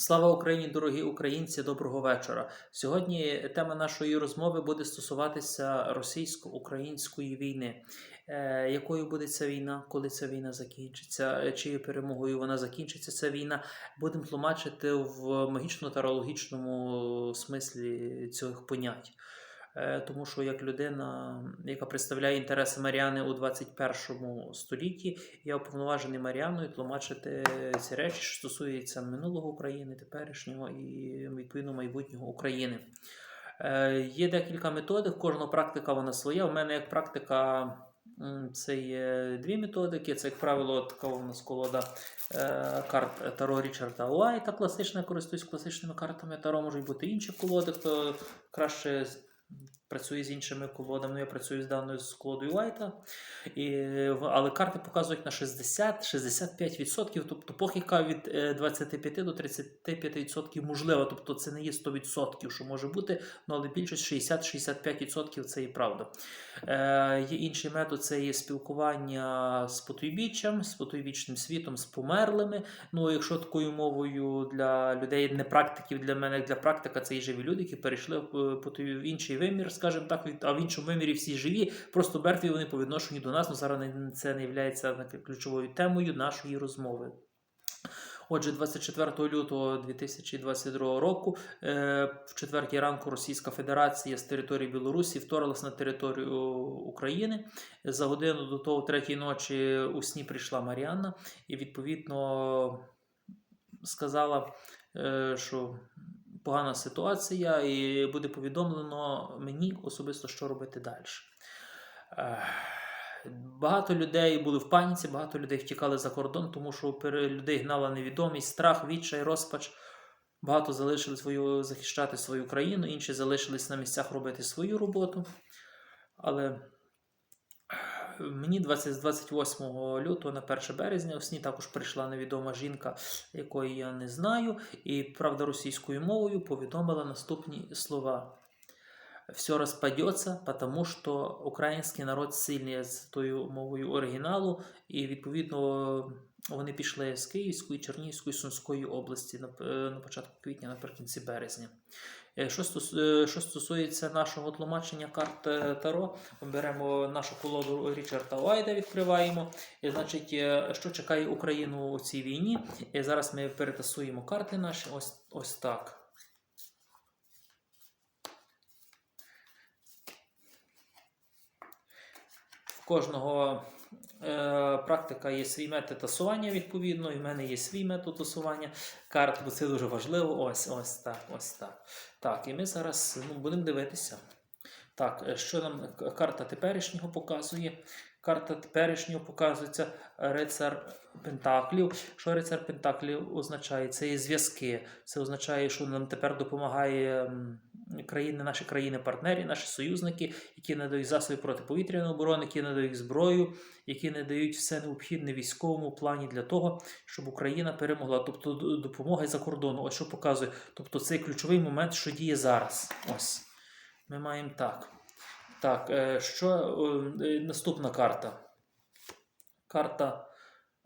Слава Україні, дорогі українці! Доброго вечора. Сьогодні тема нашої розмови буде стосуватися російсько-української війни. Е, якою буде ця війна, коли ця війна закінчиться, е, чиєю перемогою вона закінчиться? Ця війна будемо тлумачити в магічно-тарологічному смислі цих понять. Е, Тому що як людина, яка представляє інтереси Маріани у 21 столітті, я уповноважений Маріаною тлумачити ці речі, що стосуються минулого України, теперішнього і відповідно майбутнього України. Е, Є декілька методик, кожна практика вона своя. У мене як практика це є дві методики. Це, як правило, така у нас колода е, карт Таро Річарда Уайта. Класична, користуюсь класичними картами Таро, можуть бути інші колоди, хто краще працює з іншими колодами. Я працюю з даною з колодою Уайта. І, але карти показують на 60-65%, тобто похибка від е, 25 до 35% можлива. Тобто це не є 100%, що може бути, ну, але більшість 60-65% це і правда. Е, є інший метод це є спілкування з потойбіччям, з потойбічним світом, з померлими. Ну, якщо такою мовою для людей, не практиків, для мене, для практика, це і живі люди, які перейшли в, е, інший вимір, скажімо так, а в іншому вимірі всі живі, просто мертві вони по відношенню до нас. Ну, зараз це не є ключовою темою нашої розмови. Отже, 24 лютого 2022 року, е, в четвертій ранку Російська Федерація з території Білорусі вторглась на територію України. За годину до того, третій ночі, у сні прийшла Маріанна і відповідно сказала, е, що погана ситуація, і буде повідомлено мені особисто, що робити далі. Багато людей були в паніці, багато людей втікали за кордон, тому що людей гнала невідомість, страх, відчай, розпач. Багато залишили свою, захищати свою країну, інші залишились на місцях робити свою роботу. Але мені 20, з 28 лютого на 1 березня у сні також прийшла невідома жінка, якої я не знаю, і правда російською мовою повідомила наступні слова. Все розпадеться, тому що український народ сильний з тою мовою оригіналу, і відповідно вони пішли з Київської, Чернігівської, Сумської області на, е, на початку квітня, наприкінці березня. Е, е, що стосується нашого тлумачення карт е, Таро, ми беремо нашу колоду Річарда Уайда, відкриваємо. І, значить, що чекає Україну у цій війні? І зараз ми перетасуємо карти наші ось, ось так. В кожного практика є свій метод тасування, відповідно, і в мене є свій метод тасування карт, бо це дуже важливо. Ось, ось так, ось так. Так, і ми зараз ну, будемо дивитися. Так, е, що нам карта теперішнього показує? Карта теперішнього показується рицар Пентаклів. Що рицар Пентаклів означає? Це є зв'язки. Це означає, що нам тепер допомагає країни, наші країни-партнери, наші союзники, які надають засоби протиповітряної оборони, які надають зброю, які надають все необхідне військовому плані для того, щоб Україна перемогла. Тобто допомога за кордону. Ось що показує. Тобто цей ключовий момент, що діє зараз. Ось. Ми маємо так. Так, е, що е, наступна карта? Карта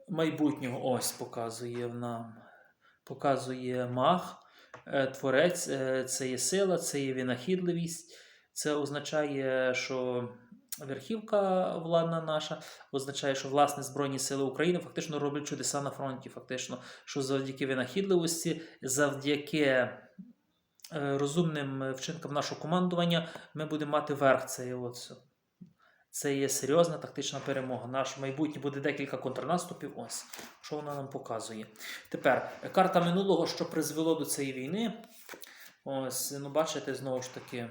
майбутнього ось показує нам. Показує маг, е, творець, е, це є сила, це є винахідливість. Це означає, що верхівка владна наша означає, що власне Збройні Сили України фактично роблять чудеса на фронті. Фактично, що завдяки винахідливості, завдяки е, розумним вчинкам нашого командування ми будемо мати верх. Все. Це є серйозна тактична перемога. Наш майбутнє буде декілька контрнаступів. Ось що вона нам показує. Тепер е, карта минулого, що призвело до цієї війни. Ось, ну бачите, знову ж таки.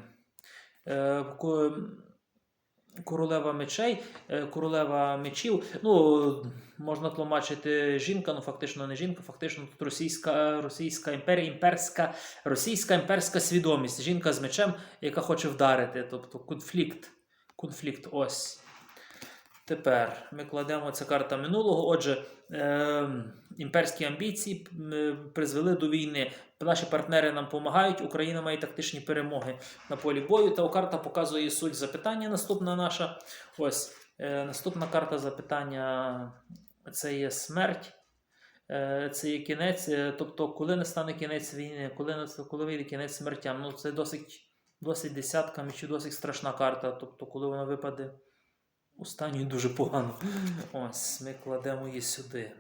Е, Королева мечей, е, королева мечів. Ну, можна тлумачити жінка, ну фактично не жінка, фактично тут російська, російська імперія, імперська, російська імперська свідомість. Жінка з мечем, яка хоче вдарити. Тобто конфлікт. Конфлікт. Ось. Тепер ми кладемо ця карта минулого. Отже, е, імперські амбіції е, призвели до війни. Наші партнери нам допомагають. Україна має тактичні перемоги на полі бою. Та карта показує суть запитання. Наступна наша. Ось е, наступна карта запитання це є смерть. е, це є кінець, е, тобто, коли настане кінець війни, коли, коли вийде кінець смертям, ну це досить, досить десятками чи досить страшна карта. Тобто, коли вона випаде останньою дуже погано. Ось, ми кладемо її сюди.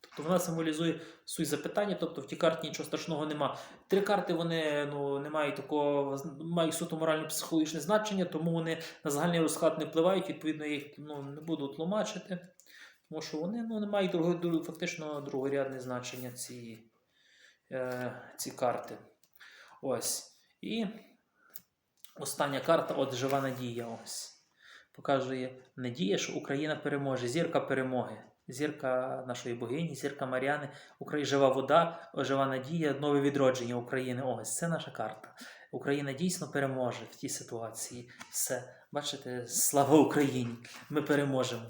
Тобто вона символізує суть запитання, тобто в тій карті нічого страшного нема. Три карти вони ну, не мають такого, мають суто морально-психологічне значення, тому вони на загальний розклад не впливають, відповідно, їх ну, не буду тлумачити, тому що вони ну, не мають друго, друг- фактично другорядне значення ці, е, ці карти. Ось. І остання карта от жива надія. Ось. Показує надія, що Україна переможе, зірка перемоги. Зірка нашої богині, зірка Маріани, Україна жива вода, жива надія, нове відродження України. Ось це наша карта. Україна дійсно переможе в тій ситуації. Все, бачите, слава Україні! Ми переможемо.